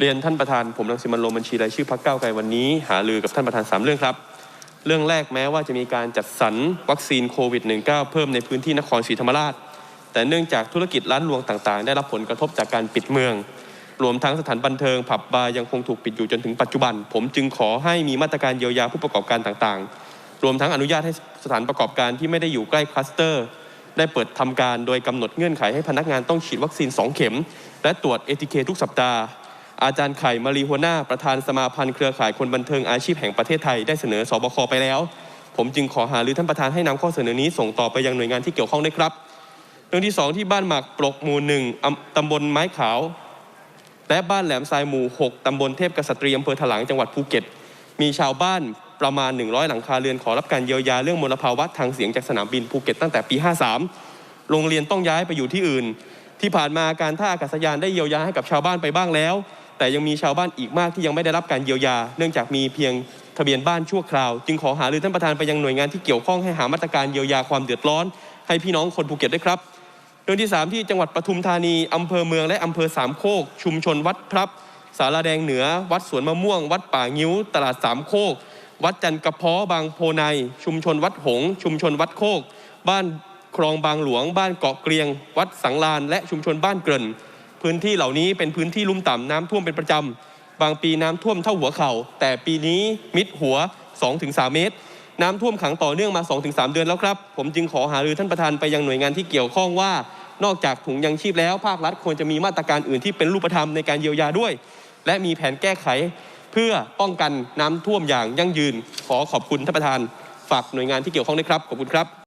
เรียนท่านประธานผมรังสิมันโรมบัญชีรายชื่อพักเก้าไกลวันนี้ หารือกับท่านประธานสามเรื่องครับ เรื่องแรกแม้ว่าจะมีการจัดสรรวัคซีนโควิด -19 เพิ่มในพื้นที่นครศรีธรรมราช แต่เนื่องจากธุรกิจร้านรวงต่างๆ ได้รับผลกระทบจากการปิดเมือง รวมทั้งสถานบันเทิงผับบาร์ยังคงถูกปิดอยู่จนถึงปัจจุบัน ผมจึงขอให้มีมาตรการเยียวยาผู้ประกอบการต่างๆ รวมทั้งอนุญาตให้สถานประกอบการที่ไม่ได้อยู่ใกล้คลัสเตอร์ ได้เปิดทำการโดยกำหนดเงื่อนไขให้พนักงานต้องฉีดวัคซีน 2 เข็ม และตรวจเอทีเคทุกสัปดาห์ อาจารย์ไข่มารีหัวหน้าประธานสมาพันธ์เครือข่ายคนบันเทิงอาชีพแห่งประเทศไทยได้เสนอสบคไปแล้ว ผมจึงขอหารือท่านประธานให้นำข้อเสนอนี้ส่งต่อไปยังหน่วยงานที่เกี่ยวข้องด้วยครับ เรื่องที่ 2 ที่บ้านหมากปลกหมู่หนึ่งตำบลไม้ขาว และบ้านแหลมทรายหมู่ 6 ตำบลเทพกษัตรีอำเภอถลางจังหวัดภูเก็ต มีชาวบ้านประมาณ 100 หลังคาเรือนขอรับการเยียวยาเรื่องมลภาวะทางเสียงจากสนามบินภูเก็ตตั้งแต่ปี 53 โรงเรียนต้องย้ายไปอยู่ที่อื่น ที่ผ่านมาการท่าอากาศยานได้เยียวยาให้กับชาวบ้านไปบ้างแล้ว แต่ยังมีชาวบ้านอีกมากที่ยังไม่ได้รับการเยียวยา เนื่องจากมีเพียงทะเบียนบ้านชั่วคราว จึงขอหารือท่านประธานไปยังหน่วยงานที่เกี่ยวข้องให้หามาตรการเยียวยาความเดือดร้อน ให้พี่น้องคนภูเก็ตด้วยครับเรื่องที่ 3 ที่จังหวัดปทุมธานีอำเภอเมืองและอำเภอสามโคก ชุมชนวัดพรับสาราแดงเหนือ วัดสวนมะม่วง วัดป่างิ้ว ตลาดสามโคก วัดจันกระเพาะบางโพใน ชุมชนวัดหง ชุมชนวัดโคก บ้านคลองบางหลวง บ้านเกาะเกรียง วัดสังลาน และชุมชนบ้านเกริ่น พื้นที่เหล่านี้เป็นพื้นที่ลุ่มต่ำน้ำท่วมเป็นประจำบางปีน้ำท่วมเท่าหัวเข่า แต่ปีนี้มิดหัว 2-3 เมตร น้ำท่วมขังต่อเนื่องมา 2-3 เดือนแล้วครับ ผมจึงขอหารือท่านประธานไปยังหน่วยงานที่เกี่ยวข้องว่า นอกจากถุงยังชีพแล้วภาครัฐควรจะมีมาตรการอื่นที่เป็นรูปธรรมในการเยียวยาด้วย และมีแผนแก้ไข เพื่อป้องกันน้ำท่วมอย่างยั่งยืน ขอขอบคุณท่านประธาน ฝากหน่วยงานที่เกี่ยวข้องด้วยครับขอบคุณครับ